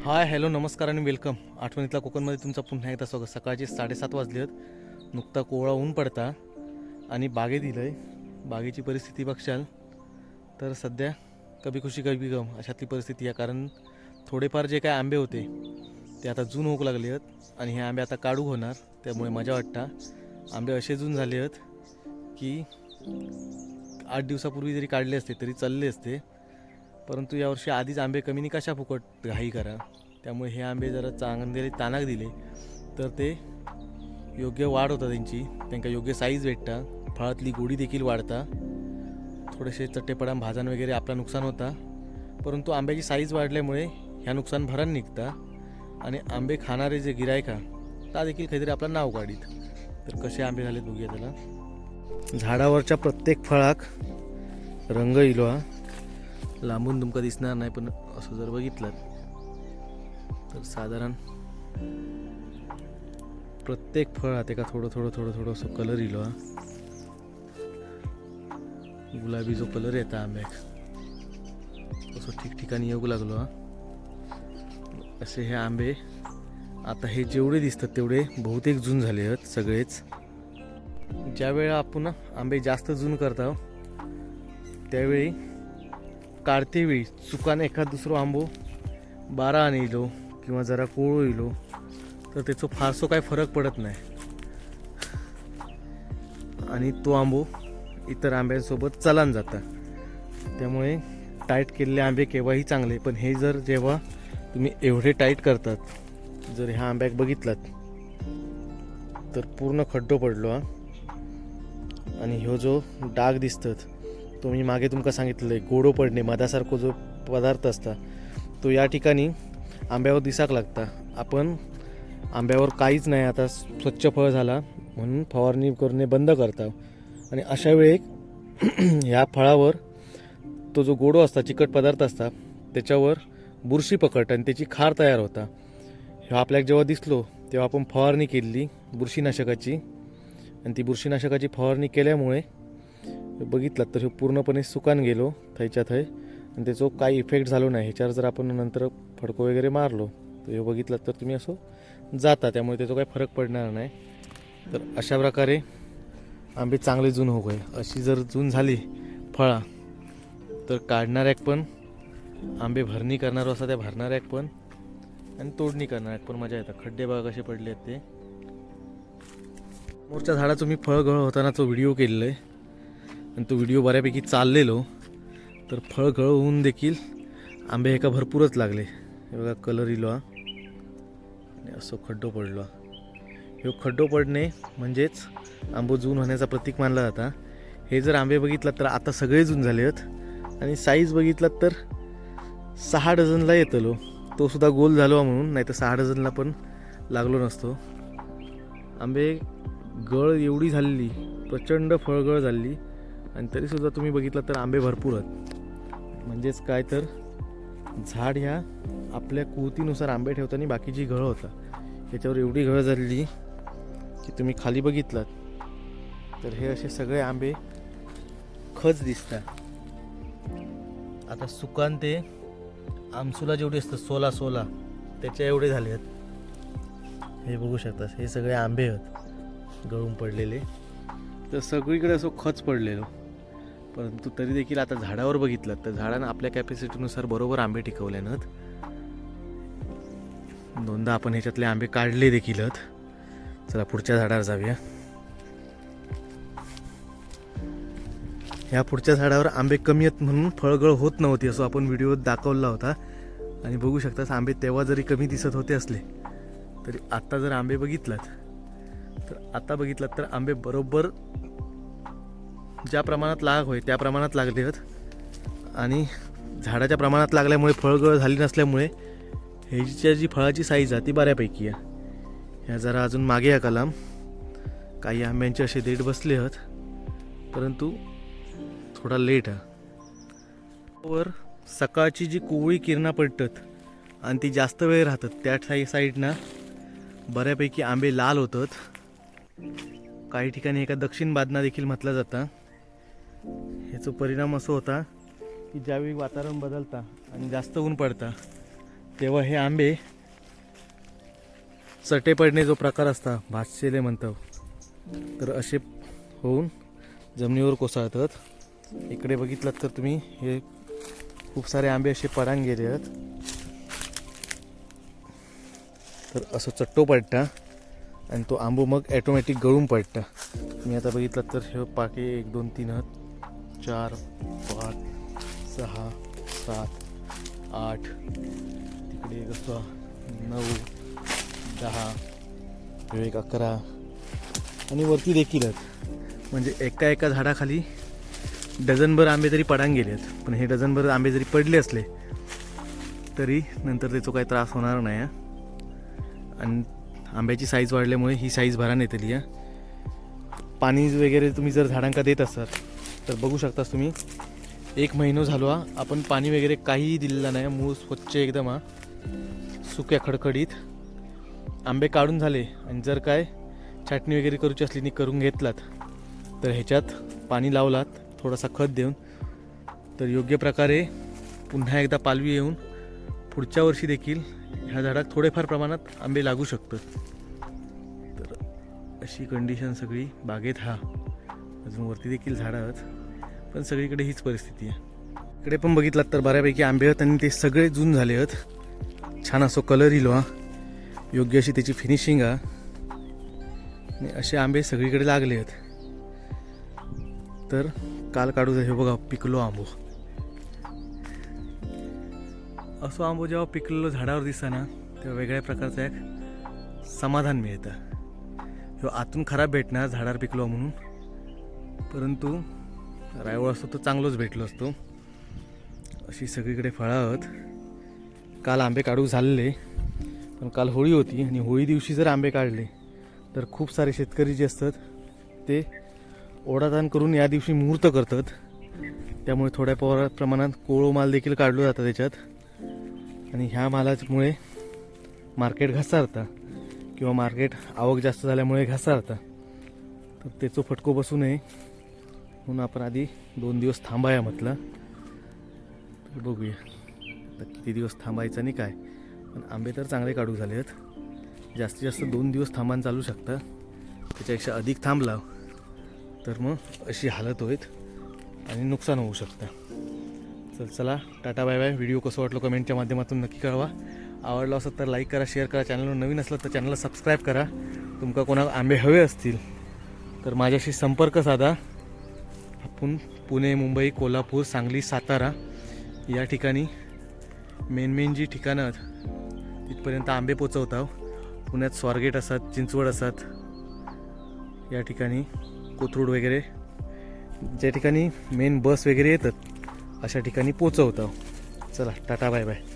Hi hello नमस्कार आणि welcome. आठवणीतला कोकणमध्ये तुमचं पुन्हा एकदा स्वागत. सकाळचे साडेसात वाजले आहेत. नुकता कोवळा ऊन पडता आणि बागेत दिलं आहे बागेची परिस्थिती बघशाल. तर सध्या कभी खुशी कभी गम अशातली परिस्थिती आहे. कारण थोडेफार जे काय आंबे होते ते आता जून होऊ लागले आहेत आणि हे आंबे आता काढू होणार. त्यामुळे मजा वाटता. आंबे असे जून झाले आहेत की आठ दिवसापूर्वी जरी काढले असते तरी चालले असते. परंतु यावर्षी आधीच आंबे कमी नाही कशा फुकट घाई करा. त्यामुळे हे आंबे जरा चांगले तानाक दिले तर ते योग्य वाढ होता त्यांची. त्यांना योग्य साईज भेटता. फळातली गोडी देखील वाढता. थोडेसे चट्टेपडा भाजण वगैरे आपला नुकसान होता. परंतु आंब्याची साईज वाढल्यामुळे ह्या नुकसान भरण निघता. आणि आंबे खाणारे जे गिरायका त्या देखील काहीतरी आपलं नाव काढीत तर कसे आंबे झालेत बघूया त्याला. झाडावरच्या प्रत्येक फळाक रंग इलो हा लांबून तुमका दिसणार नाही पण असं जर बघितलं तर साधारण प्रत्येक फळ हा का थोडं थोडं थोडं थोडं असं कलर इलो हा. गुलाबी जो कलर येता आंब्याक असं ठिकठिकाणी येऊ लागलो हा. असे हे आंबे आता हे जेवढे दिसतात तेवढे बहुतेक जून झाले आहेत सगळेच. ज्यावेळेला आपण आंबे जास्त जून करतो त्यावेळी काढते वेळी. चुकाने एखाद दुसरं आंबो बारा आणलो किंवा जरा कोळू इलो तर त्याचं फारसो काय फरक पडत नाही. आणि तो आंबो इतर आंब्यांसोबत चलान जाता. त्यामुळे टाईट केलेले आंबे केव्हाही चांगले पण हे जर जेव्हा तुम्ही एवढे टाईट करतात जर ह्या आंब्याक बघितलात तर पूर्ण खड्डो पडलो हा. आणि ह्यो जो डाग दिसतात तो मी मागे तुमका सांगितलं आहे गोडो पडणे मधासारखो जो पदार्थ असता तो या ठिकाणी आंब्यावर दिसाक लागता. आपण आंब्यावर काहीच नाही आता स्वच्छ फळ झाला म्हणून फवारणी करणे बंद करता. आणि अशा वेळेक ह्या फळावर तो जो गोडो असता चिकट पदार्थ असता त्याच्यावर बुरशी पकड आणि त्याची खार तयार होता. ह्यो आपल्याक जेव्हा दिसलो तेव्हा आपण फवारणी केली बुरशीनाशकाची. आणि ती बुरशीनाशकाची फवारणी केल्यामुळे बघितलात तर हे पूर्णपणे सुकान गेलो थैच्या थै. आणि त्याचं काही इफेक्ट झालो नाही. ह्याच्यावर जर आपण नंतर फडको वगैरे मारलो तर हे बघितलात तर तुम्ही असो जाता. त्यामुळे त्याचा काही फरक पडणार नाही. तर अशा प्रकारे आंबे चांगले जून हो गए अशी जर जून झाली फळा तर काढणाऱ्याक पण. आंबे भरणी करणार असा त्या भरणाऱ्याक पण. आणि तोडणी करणाऱ्याक पण. मजा येतात खड्डे बघा कसे पडले आहेत ते. मोरच्या झाडाचं मी फळगळ होतानाचा व्हिडिओ केलेला आहे. आणि तो व्हिडिओ बऱ्यापैकी चाललेलो. तर फळ गळ होऊन देखील आंबे एका भरपूरच लागले. हे बघा कलर इलो हा. आणि असं खड्डो पडलो हा. खड्डो पडणे म्हणजेच आंबो जून होण्याचा प्रतीक मानला जाता. हे जर आंबे बघितलात तर आता सगळे जून झाले आहेत. आणि साईज बघितलात तर सहा डझनला येतलो. तो सुद्धा गोल झालो म्हणून नाही तर सहा डझनला पण लागलो नसतो. आंबे गळ एवढी झालेली प्रचंड फळगळ झालेली. आणि तरीसुद्धा तुम्ही बघितलं तर आंबे भरपूर आहेत. म्हणजेच काय तर झाड ह्या आपल्या कुवतीनुसार आंबे ठेवताना बाकीची घळ होता याच्यावर एवढी घळ झालेली की तुम्ही खाली बघितलात तर हे असे सगळे आंबे खच दिसतात. आता सुकान ते आमसुला जेवढी असतं सोला सोला त्याच्या एवढे झाले आहेत. हे बघू शकता हे सगळे आंबे आहेत गळून पडलेले. तर सगळीकडे असं खच पडलेलो. परंतु तरी देखील आता झाडावर बघितलं तर झाडानं आपल्या कॅपॅसिटीनुसार बरोबर आंबे टिकवले टिकवल्यानं दोनदा आपण ह्याच्यातले आंबे काढले देखील चला पुढच्या झाडावर जाऊया. ह्या पुढच्या झाडावर आंबे कमी आहेत म्हणून फळगळ होत नव्हती असं आपण व्हिडिओत दाखवला होता. आणि बघू शकता आंबे तेव्हा जरी कमी दिसत होते असले तरी आत्ता जर आंबे बघितलात तर आता बघितलात तर आंबे बरोबर ज्या प्रमाणात लाग होय त्या प्रमाणात लागले आहेत आणि झाडाच्या प्रमाणात लागल्यामुळे फळगळ झाली नसल्यामुळे ह्याच्या जी फळाची साईज आहे ती बऱ्यापैकी आहे. ह्या जरा अजून मागे या कलाम. काही आंब्यांचे असे देठ बसले आहेत परंतु थोडा लेट आहे. वर सकाळची जी कोवळी किरणं पडतात आणि ती जास्त वेळ राहतात त्या साई साईडनं बऱ्यापैकी आंबे लाल होतात. काही ठिकाणी एका दक्षिण बादना देखील म्हटलं जातं. ह्याचा परिणाम असं होता की ज्यावेळी वातावरण बदलता आणि जास्त ऊन पडता तेव्हा हे आंबे चटे पडणे जो प्रकार असता भातशेले म्हणतात तर असे होऊन जमिनीवर कोसळतात. इकडे बघितलं तर तुम्ही हे खूप सारे आंबे असे पडान गेले आहेत तर असं चट्टो पडता आणि तो आंबो मग ॲटोमॅटिक गळून पडता. मी आता बघितलं तर हे पाके एक दोन तीन आहेत चार पाच सहा सात आठ. तिकडे कसं नऊ दहा एक अकरा. आणि वरती देखील आहेत. म्हणजे एका एका झाडाखाली डझनभर आंबे तरी पडान गेले आहेत. पण हे डझनभर आंबे जरी पडले असले तरी नंतर त्याचा काही त्रास होणार नाही हा. आणि आंब्याची साईज वाढल्यामुळे ही साईज भरा येतली आहे पाणी वगैरे तुम्ही जर झाडांका देत असाल तर बघू शकतास तुम्ही. एक महिनो झालो हा. आपण पाणी वगैरे काहीही दिलेलं नाही. मूळ स्वच्छ एकदम हा. सुक्या खडखडीत. आंबे काढून झाले. आणि जर काय छाटणी वगैरे करूची असली नी करून घेतलात तर ह्याच्यात पाणी लावलात थोडासा खत देऊन. तर योग्य प्रकारे पुन्हा एकदा पालवी येऊन पुढच्या वर्षी देखील ह्या झाडात थोडेफार प्रमाणात आंबे लागू शकतात. तर अशी कंडिशन सगळी बागेत हा. अजून वरती देखील झाडं आहेत. पण सगळीकडे हीच परिस्थिती आहे. इकडे पण बघितलात तर बऱ्यापैकी आंबे आहेत आणि ते सगळे जून झाले आहेत. छान असो कलर इलो हा. योग्य अशी त्याची फिनिशिंग हा आणि असे आंबे सगळीकडे लागले आहेत. तर काल काढू हे बघा पिकलो आंबो. असो आंबो जेव्हा पिकलेलो झाडावर दिसता ना तेव्हा वेगळ्या प्रकारचं एक समाधान मिळतं. ह्यो आतून खराब भेटणार झाडावर पिकलो म्हणून. परंतु रायवळ असतो तर चांगलोच भेटलो असतो. अशी सगळीकडे फळं आहेत काल आंबे काढू झालेले पण काल होळी होती आणि होळी दिवशी जर आंबे काढले तर खूप सारे शेतकरी जे असतात ते ओढाताण करून या दिवशी मुहूर्त करतात. त्यामुळे थोड्या पवार प्रमाणात कोळो माल देखील काढलो जातं त्याच्यात. आणि ह्या मालामुळे मार्केट घसारता किंवा मार्केट आवक जास्त झाल्यामुळे घसारता. तर त्याचं फटको बसू नये. म्हणून आपण आधी दोन दिवस थांबाया म्हटलं. तर बघूया. आता किती दिवस थांबायचं आणि काय. पण आंबे तर चांगले काढू झाले आहेत जास्तीत जास्त दोन दिवस थांबान चालू शकतं. त्याच्यापेक्षा अधिक थांबला तर मग अशी हालत होईत आणि नुकसान होऊ शकतं. चल चला. Tata bye bye. व्हिडिओ कसं वाटलं कमेंटच्या माध्यमातून नक्की कळवा. आवडला असं तर लाईक करा शेअर करा. चॅनलवर नवीन असलं तर चॅनलला सबस्क्राईब करा. तुमका कोणाला आंबे हवे असतील तर माझ्याशी संपर्क साधा. आपण पुणे मुंबई कोल्हापूर सांगली सातारा या ठिकाणी मेन मेन जी ठिकाणं आहेत तिथपर्यंत आंबे पोचवता पुण्यात स्वारगेट असतात चिंचवड असतात या ठिकाणी कोथरूड वगैरे ज्या ठिकाणी मेन बस वगैरे येतात अशा ठिकाणी पोचवतो चला टाटा बाय बाय